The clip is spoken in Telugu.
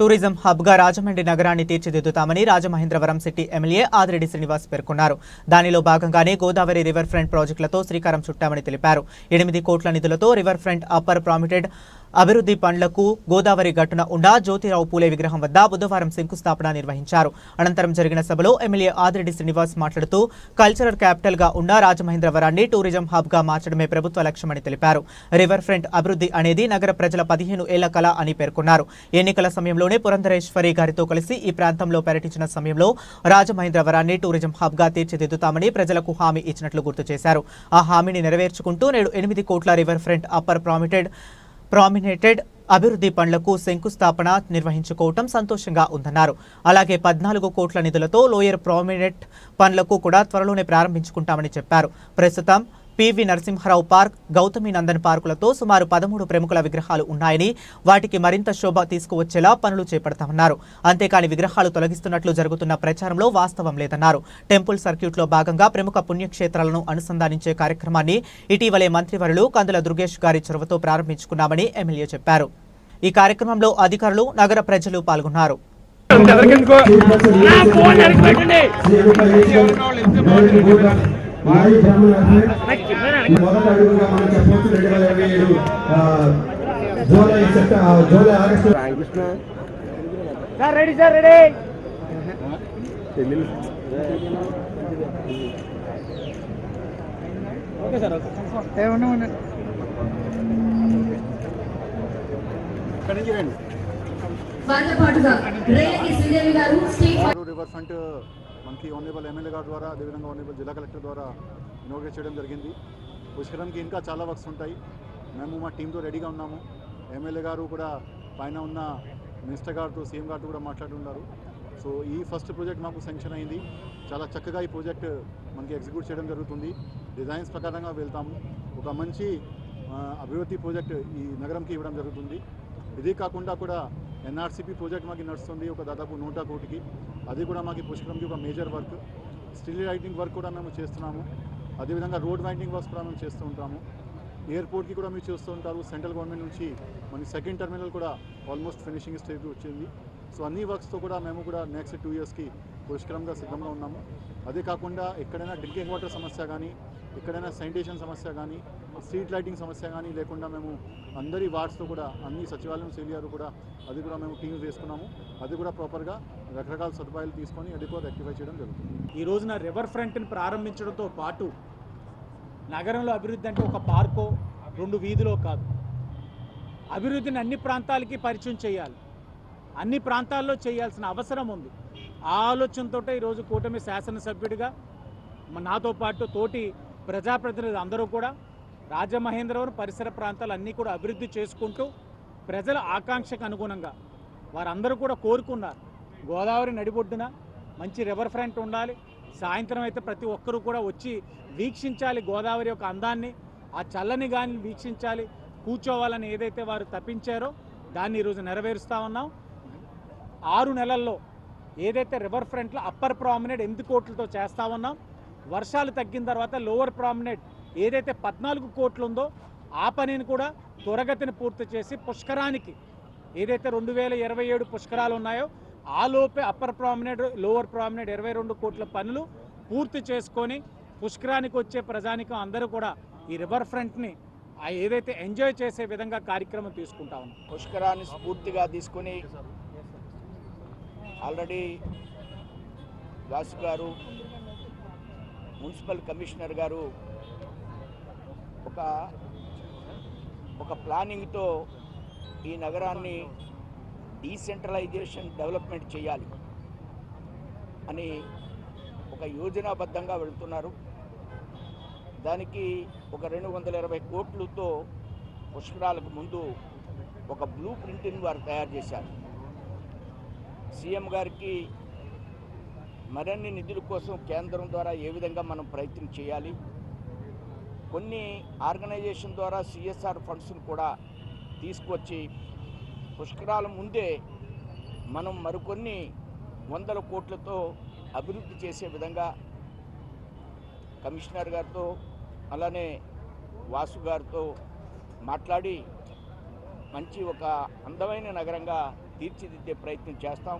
టూరిజం హబ్గా రాజమండ్రి నగరాన్ని తీర్చిదిద్దుతామని రాజమహేంద్రవరం సిటీ ఎమ్మెల్యే ఆదిరెడ్డి శ్రీనివాస్ పేర్కొన్నారు. దానిలో భాగంగానే గోదావరి రివర్ ఫ్రంట్ ప్రాజెక్టులతో శ్రీకారం చుట్టామని తెలిపారు. ఎనిమిది కోట్ల నిధులతో రివర్ ఫ్రంట్ అప్పర్ ప్రామిటెడ్ అభివృద్ధి పనులకు గోదావరి గట్టున ఉండా జ్యోతిరావు పూలే విగ్రహం వద్ద బుధవారం శంకుస్థాపన నిర్వహించారు. అనంతరం జరిగిన సభలో ఎమ్మెల్యే ఆదిరెడ్డి శ్రీనివాస్ మాట్లాడుతూ కల్చరల్ క్యాపిటల్గా ఉన్న రాజమహేంద్రవరాన్ని టూరిజం హబ్గా మార్చడమే ప్రభుత్వ లక్ష్యమని తెలిపారు. రివర్ ఫ్రంట్ అభివృద్ధి అనేది నగర ప్రజల పదిహేను ఏళ్ళ కళ అని పేర్కొన్నారు. ఎన్నికల సమయంలోనే పురంధరేశ్వరి గారితో కలిసి ఈ ప్రాంతంలో పర్యటించిన సమయంలో రాజమహేంద్రవరాన్ని టూరిజం హబ్గా తీర్చిదిద్దుతామని ప్రజలకు హామీ ఇచ్చినట్లు గుర్తు చేశారు. ఆ హామీని నెరవేర్చుకుంటూ నేడు ఎనిమిది కోట్ల రివర్ ఫ్రంట్ అప్పర్ ప్రామిటెడ్ ప్రామినేటెడ్ అభివృద్ధి పనులకు శంకుస్థాపన నిర్వహించుకోవటం సంతోషంగా ఉందన్నారు. అలాగే పద్నాలుగు కోట్ల నిధులతో లోయర్ ప్రామినెంట్ పనులకు కూడా త్వరలోనే ప్రారంభించుకుంటామని చెప్పారు. ప్రస్తుతం పివి నరసింహారావు పార్క్ గౌతమి నందన్ పార్కులతో సుమారు పదమూడు ప్రముఖుల విగ్రహాలు ఉన్నాయని వాటికి మరింత శోభ తీసుకువచ్చేలా పనులు చేపడతామన్నారు. అంతేకాని విగ్రహాలు తొలగిస్తున్నట్లు జరుగుతున్న ప్రచారంలో వాస్తవం లేదన్నారు. టెంపుల్ సర్క్యూట్లో భాగంగా ప్రముఖ పుణ్యక్షేత్రాలను అనుసంధానించే కార్యక్రమాన్ని ఇటీవలే మంత్రివర్యులు కందుల దుర్గేష్ గారి చొరవతో ప్రారంభించుకున్నామని ఎమ్మెల్యే చెప్పారు. ఈ కార్యక్రమంలో అధికారులు నగర ప్రజలు పాల్గొన్నారు. నా ఫోన్ వారి బ్రహ్మరాశి మొదటి అడుగుగా మనం చెప్పవచ్చు రెండు వేల ఇరవై ఏడు ఆ, జూలై సెప్ట- ఆ, July August. Sir ready sir ready. Okay sir okay. వారితో పాటుగా రేలకి శ్రీదేవి గారు స్టేట్ ఆరు రివర్ ఫ్రంట్ మనకి ఆనరబుల్ ఎమ్మెల్యే గారి ద్వారా అదేవిధంగా ఆనరబుల్ జిల్లా కలెక్టర్ ద్వారా ఇనోగ్రేట్ చేయడం జరిగింది. పుష్కరంకి ఇంకా చాలా వర్క్స్ ఉంటాయి. మేము మా టీంతో రెడీగా ఉన్నాము. ఎమ్మెల్యే గారు కూడా పైన ఉన్న మినిస్టర్ గారితో సీఎం గారితో కూడా మాట్లాడుతున్నారు సో ఈ ఫస్ట్ ప్రాజెక్ట్ మాకు శాంక్షన్ అయింది. చాలా చక్కగా ఈ ప్రాజెక్ట్ మనకి ఎగ్జిక్యూట్ చేయడం జరుగుతుంది. డిజైన్స్ ప్రకారంగా వెళ్తాము. ఒక మంచి అభివృద్ధి ప్రాజెక్ట్ ఈ నగరంకి ఇవ్వడం జరుగుతుంది. ఇదే కాకుండా కూడా ఎన్ఆర్సీపీ ప్రాజెక్ట్ మాకు నడుస్తుంది ఒక దాదాపు నూట కోటికి. అది కూడా మాకు పుష్కరంకి ఒక major work. Still writing work కూడా మేము చేస్తున్నాము. అదేవిధంగా రోడ్ వైండింగ్ వర్క్స్ కూడా మేము చేస్తూ ఉంటాము. ఎయిర్పోర్ట్కి కూడా మీరు చూస్తూ ఉంటారు. సెంట్రల్ గవర్నమెంట్ నుంచి మన సెకండ్ టెర్మినల్ కూడా ఆల్మోస్ట్ ఫినిషింగ్ స్టేజ్ వచ్చింది. సో అన్ని వర్క్స్తో కూడా మేము కూడా నెక్స్ట్ టూ ఇయర్స్కి పుష్కరంగా సిద్ధంగా ఉన్నాము. అదే కాకుండా ఎక్కడైనా డ్రింకింగ్ వాటర్ సమస్య కానీ ఎక్కడైనా శానిటేషన్ సమస్య కానీ స్ట్రీట్ లైటింగ్ సమస్య కానీ లేకుండా మేము అందరి వార్డ్స్తో కూడా అన్ని సచివాలయం సేలియారు కూడా అది కూడా మేము టీమ్స్ వేసుకున్నాము అది కూడా ప్రాపర్గా రకరకాల సదుపాయాలు తీసుకొని అది కూడా రెక్టిఫై చేయడం జరుగుతుంది. ఈ రోజున రివర్ ఫ్రంట్ని ప్రారంభించడంతో పాటు నగరంలో అభివృద్ధి అంటే ఒక పార్కో రెండు వీధిలో కాదు. అభివృద్ధిని అన్ని ప్రాంతాలకి పరిచయం చేయాలి. అన్ని ప్రాంతాల్లో చేయాల్సిన అవసరం ఉంది. ఆ ఆలోచనతో ఈరోజు కూటమి శాసనసభ్యుడిగా నాతో పాటు తోటి ప్రజాప్రతినిధులు అందరూ కూడా రాజమహేంద్రవరం పరిసర ప్రాంతాలు అన్నీ కూడా అభివృద్ధి చేసుకుంటూ ప్రజల ఆకాంక్షకు అనుగుణంగా వారందరూ కూడా కోరుకున్నారు. గోదావరి నడిబొడ్డున మంచి రివర్ ఫ్రంట్ ఉండాలి. సాయంత్రం అయితే ప్రతి ఒక్కరూ కూడా వచ్చి వీక్షించాలి గోదావరి యొక్క అందాన్ని. ఆ చల్లని గాలిని వీక్షించాలి. కూర్చోవాలని ఏదైతే వారు తప్పించారో దాన్ని ఈరోజు నెరవేరుస్తా ఉన్నాం. ఆరు నెలల్లో ఏదైతే రివర్ ఫ్రంట్లో అప్పర్ ప్రామినేట్ ఎనిమిది కోట్లతో చేస్తా ఉన్నాం. వర్షాలు తగ్గిన తర్వాత లోవర్ ప్రామినెంట్ ఏదైతే పద్నాలుగు కోట్లు ఉందో ఆ పనిని కూడా త్వరగతిని పూర్తి చేసి పుష్కరానికి ఏదైతే రెండు వేల ఇరవై ఏడు పుష్కరాలు ఉన్నాయో ఆ లోపే అప్పర్ ప్రామినెంట్ లోవర్ ప్రామినెంట్ ఇరవై రెండు కోట్ల పనులు పూర్తి చేసుకొని పుష్కరానికి వచ్చే ప్రజానికం అందరూ కూడా ఈ రివర్ ఫ్రంట్ని ఆ ఏదైతే ఎంజాయ్ చేసే విధంగా కార్యక్రమం తీసుకుంటా ఉన్నాం. పుష్కరాన్ని స్ఫూర్తిగా తీసుకొని ఆల్రెడీ వాసు గారు మున్సిపల్ కమిషనర్ గారు ఒక ఒక ప్లానింగ్తో ఈ నగరాన్ని డీసెంట్రలైజేషన్ డెవలప్మెంట్ చేయాలి అని ఒక యోజనాబద్ధంగా వెళుతున్నారు. దానికి ఒక రెండు వందల ఇరవై కోట్లతో పుష్కరాలకు ముందు ఒక బ్లూ ప్రింట్ని వారు తయారు చేశారు. సీఎం గారికి మరిన్ని నిధుల కోసం కేంద్రం ద్వారా ఏ విధంగా మనం ప్రయత్నం చేయాలి? కొన్ని ఆర్గనైజేషన్ ద్వారా సిఎస్ఆర్ ఫండ్స్ను కూడా తీసుకొచ్చి పుష్కరాల ముందే మనం మరికొన్ని వందల కోట్లతో అభివృద్ధి చేసే విధంగా కమిషనర్ గారితో అలానే వాసు గారితో మాట్లాడి మంచి ఒక అందమైన నగరంగా తీర్చిదిద్దే ప్రయత్నం చేస్తాం.